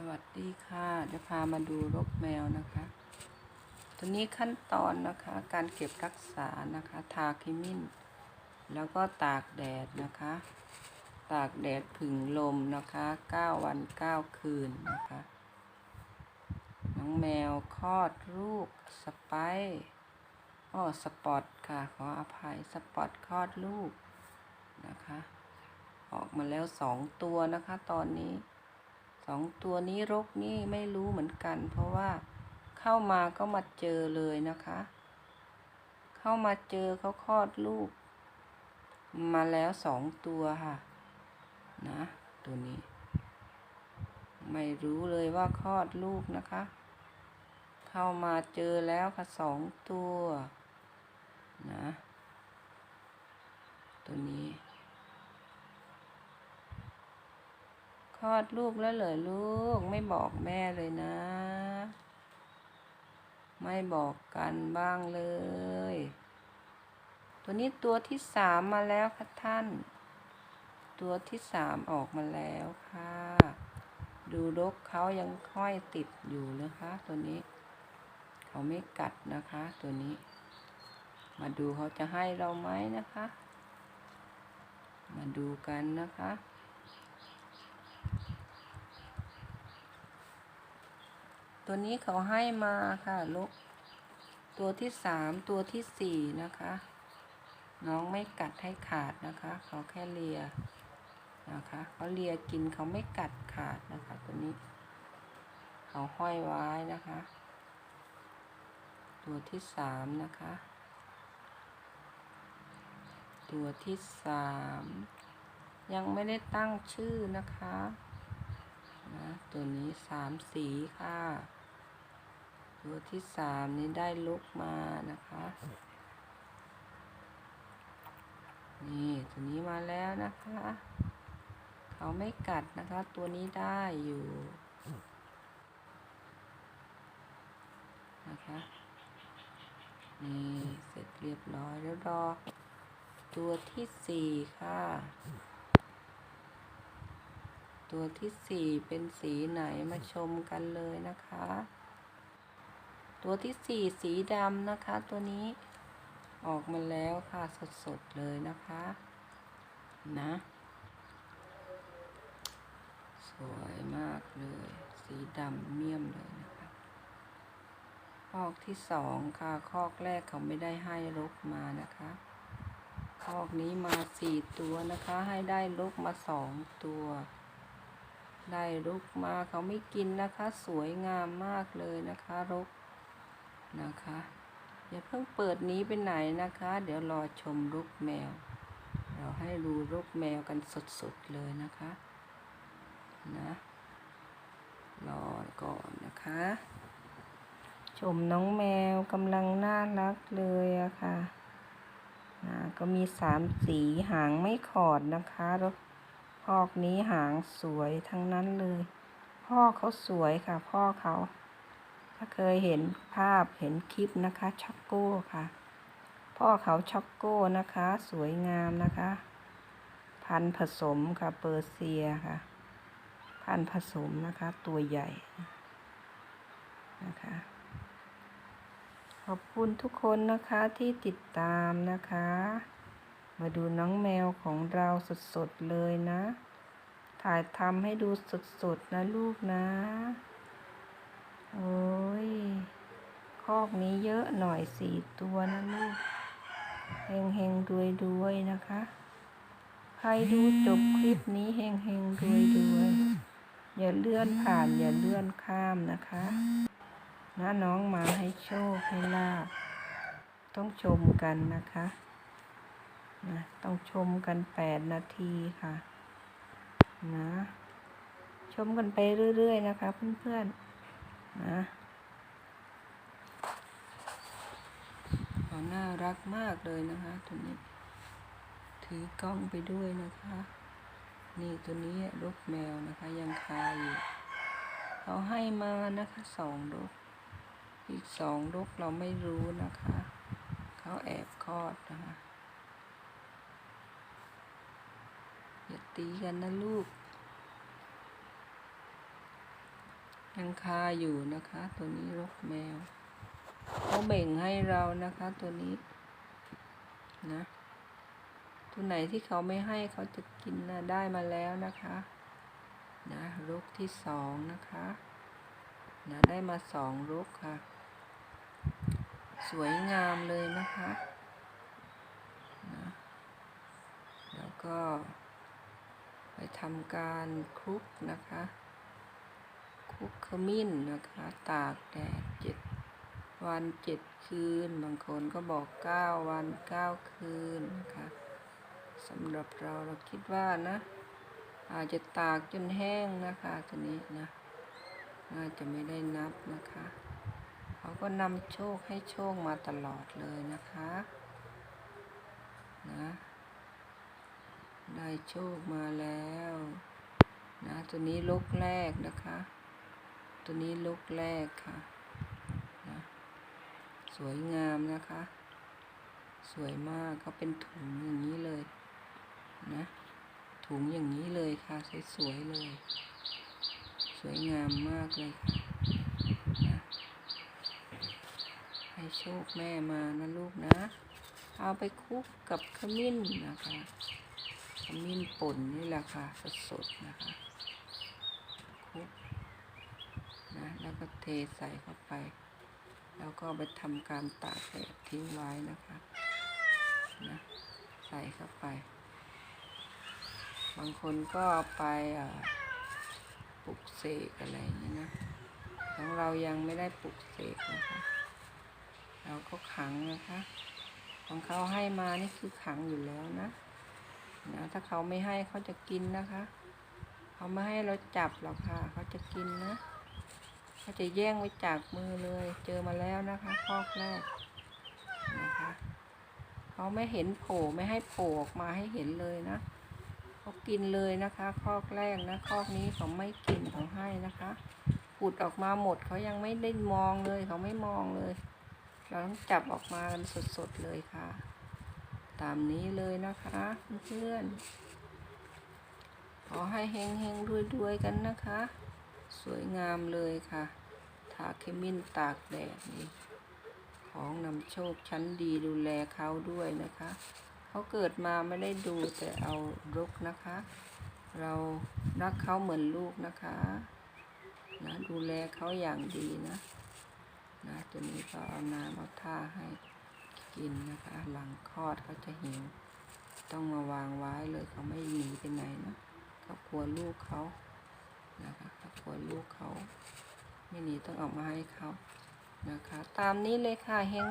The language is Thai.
สวัสดีค่ะจะพามาดูรกแมวนะคะ ตัวนี้ขั้นตอนนะคะการเก็บรักษานะคะ ทาคิมินแล้วก็ตากแดดนะคะ ตากแดดผึ่งลมนะคะ 9 วัน 9 คืนนะคะ น้องแมวคลอดลูกสไปร์อ้อสปอตค่ะขออภัยสปอตคลอดลูกนะคะ ออกมาแล้วสองตัวนะคะตอนนี้ องตัวนี้รกนี่ไม่รู้เหมือนกัน เพราะว่าเข้ามาก็มาเจอเลยนะคะ เข้ามาเจอเขาคลอดลูก มาแล้วสองตัวค่ะ นะ ตัวนี้ ไม่รู้เลยว่าคลอดลูกนะคะ เข้ามาเจอแล้วค่ะสองตัว นะ ตัวนี้ คลอดลูกแล้วเหรอลูก ไม่บอกแม่เลยนะ ไม่บอกกันบ้างเลย ตัวนี้ตัวที่สามมาแล้วค่ะท่าน ตัวที่สามออกมาแล้วค่ะ ดูรกเขายังค่อยติดอยู่นะคะ ตัวนี้ เขาไม่กัดนะคะ ตัวนี้ มาดูเขาจะให้เราไหมนะคะ มาดูกันนะคะ ตัวนี้เขาให้มาค่ะลูกตัวที่สามตัวที่สี่นะคะ น้องไม่กัดให้ขาดนะคะเขาแค่เลียนะคะเขาเลียกินเขาไม่กัดขาดนะคะ ตัวนี้ เขาห้อยไว้นะคะ ตัวที่สามนะคะ ตัวที่สามยังไม่ได้ตั้งชื่อนะคะนะตัวนี้สามสีค่ะ ตัวที่สามนี้ได้ลุกมานะคะ นี่ตัวนี้มาแล้วนะคะ เขาไม่กัดนะคะ ตัวนี้ได้อยู่นะคะนี่เสร็จเรียบร้อยแล้วรอตัวที่สี่ค่ะ ตัวที่สี่เป็นสีไหนมาชมกันเลยนะคะ ตัวที่สี่สีดำนะคะ ตัวนี้ออกมาแล้วค่ะสดๆเลยนะคะ นะ สวยมากเลย สีดำเมี่ยมเลยนะคะคอกที่สองค่ะคอกแรกเขาไม่ได้ให้ลกมานะคะคอกนี้มาสี่ตัวนะคะ ให้ได้ลกมาสองตัว ได้รกมาเขาไม่กินนะคะ สวยงามมากเลยนะคะรก นะคะ อย่าเพิ่งเปิดนี้ไปไหนนะคะ เดี๋ยวรอชมรกแมว เราให้ดูรกแมวกันสดๆเลยนะคะ นะรอก่อนนะคะ ชมน้องแมวกำลังน่ารักเลยอะค่ะนะก็มีสามสีหางไม่ขอดนะคะรกพอกนี้หางสวยทั้งนั้นเลย พ่อเขาสวยค่ะ พ่อเขา ถ้าเคยเห็นภาพเห็นคลิปนะคะช็อกโก้ค่ะ พ่อเขาช็อกโก้นะคะ สวยงามนะคะ พันผสมค่ะเปอร์เซียค่ะ พันผสมนะคะตัวใหญ่นะคะขอบคุณทุกคนนะคะที่ติดตามนะคะ มาดูน้องแมวของเราสดๆเลยนะ ถ่ายทำให้ดูสดๆนะลูกนะ โอ้ยคอกนี้เยอะหน่อยสี่ตัวนะลูกเฮงเฮงรวยรวยนะคะ ใครดูจบคลิปนี้เฮงเฮงรวยรวยอย่าเลื่อนผ่านอย่าเลื่อนข้ามนะคะนะน้องมาให้โชคให้ลาบต้องชมกันนะคะนะต้องชมกันแปดนาทีค่ะนะชมกันไปเรื่อยๆนะคะเพื่อนๆ นะน่ารักมากเลยนะคะตัวนี้ ถือกล้องไปด้วยนะคะ นี่ตัวนี้รกแมวนะคะยังคาอยู่เขาให้มานะคะสองรกอีกสองรกเราไม่รู้นะคะเขาแอบคลอดนะคะอย่าตีกันนะลูก ยังคาอยู่นะคะ ตัวนี้รกแมวเขาเบ่งให้เรานะคะ ตัวนี้นะ ตัวไหนที่เขาไม่ให้เขาจะกินนะได้มาแล้วนะคะนะรกที่สองนะคะนะได้มาสองรกค่ะ สวยงามเลยนะคะนะแล้วก็ไปทำการคลุกนะคะ คลุกขมิ้นนะคะ ตากแดดเจ็ดวันเจ็ดคืน บางคนก็บอกเก้าวันเก้าคืนนะคะสำหรับเราเราคิดว่านะ อาจจะตากจนแห้งนะคะตัวนี้นะ น่าจะไม่ได้นับนะคะเขาก็นำโชคให้โชคมาตลอดเลยนะคะนะได้โชคมาแล้ว นะ ตัวนี้ลกแรกนะคะ ตัวนี้ลกแรกค่ะนะสวยงามนะคะ สวยมากเขาเป็นถุงอย่างนี้เลยนะถุงอย่างนี้เลยค่ะสวยๆเลย สวยงามมากเลยค่ะนะให้โชคแม่มานะลูกนะ เอาไปคลุกกับขมิ้นนะคะขมิ้นป่นนี่แหละค่ะสดๆนะคะคลุกนะ แล้วก็เทใส่เข้าไป แล้วก็ไปทำการตากแดดทิ้งไว้นะคะนะใส่เข้าไป บางคนก็ไปอ่าปลุกเสกอะไรอย่างนี้นะของเรายังไม่ได้ปลุกเสกนะคะเราก็ขังนะคะ ของเขาให้มานี่คือขังอยู่แล้วนะนะถ้าเขาไม่ให้เขาจะกินนะคะ เขาไม่ให้เราจับหรอกค่ะ เขาจะกินนะ เขาจะแย่งไว้จากมือเลย เจอมาแล้วนะคะคอกแรกนะคะเขาไม่เห็นโผล่ไม่ให้โผล่ออกมาให้เห็นเลยนะเขากินเลยนะคะคอกแรกนะคอกนี้เขาไม่กินเขาให้นะคะขุดออกมาหมดเขายังไม่ได้มองเลยเขาไม่มองเลย เราต้องจับออกมากันสดๆเลยค่ะ ตามนี้เลยนะคะเพื่อนขอให้เฮงเฮงรวยรวยๆกันนะคะ สวยงามเลยค่ะาเคมินตากแดดนี่ของนำโชคชั้นดีดูแลเขาด้วยนะคะ เขาเกิดมาไม่ได้ดูแต่เอารกนะคะ เรารักเขาเหมือนลูกนะคะนะดูแลเขาอย่างดีนะนะตัวนี้ก็เอาน้ำเอาท่าให้กินนะคะ หลังคลอดเขาจะหิวต้องมาวางไว้เลยเขาไม่หนีไปไหนนะเขากลัวลูกเขานะคะเขากลัวลูกเขา ไม่หนีต้องออกมาให้เขานะคะ ตามนี้เลยค่ะเฮง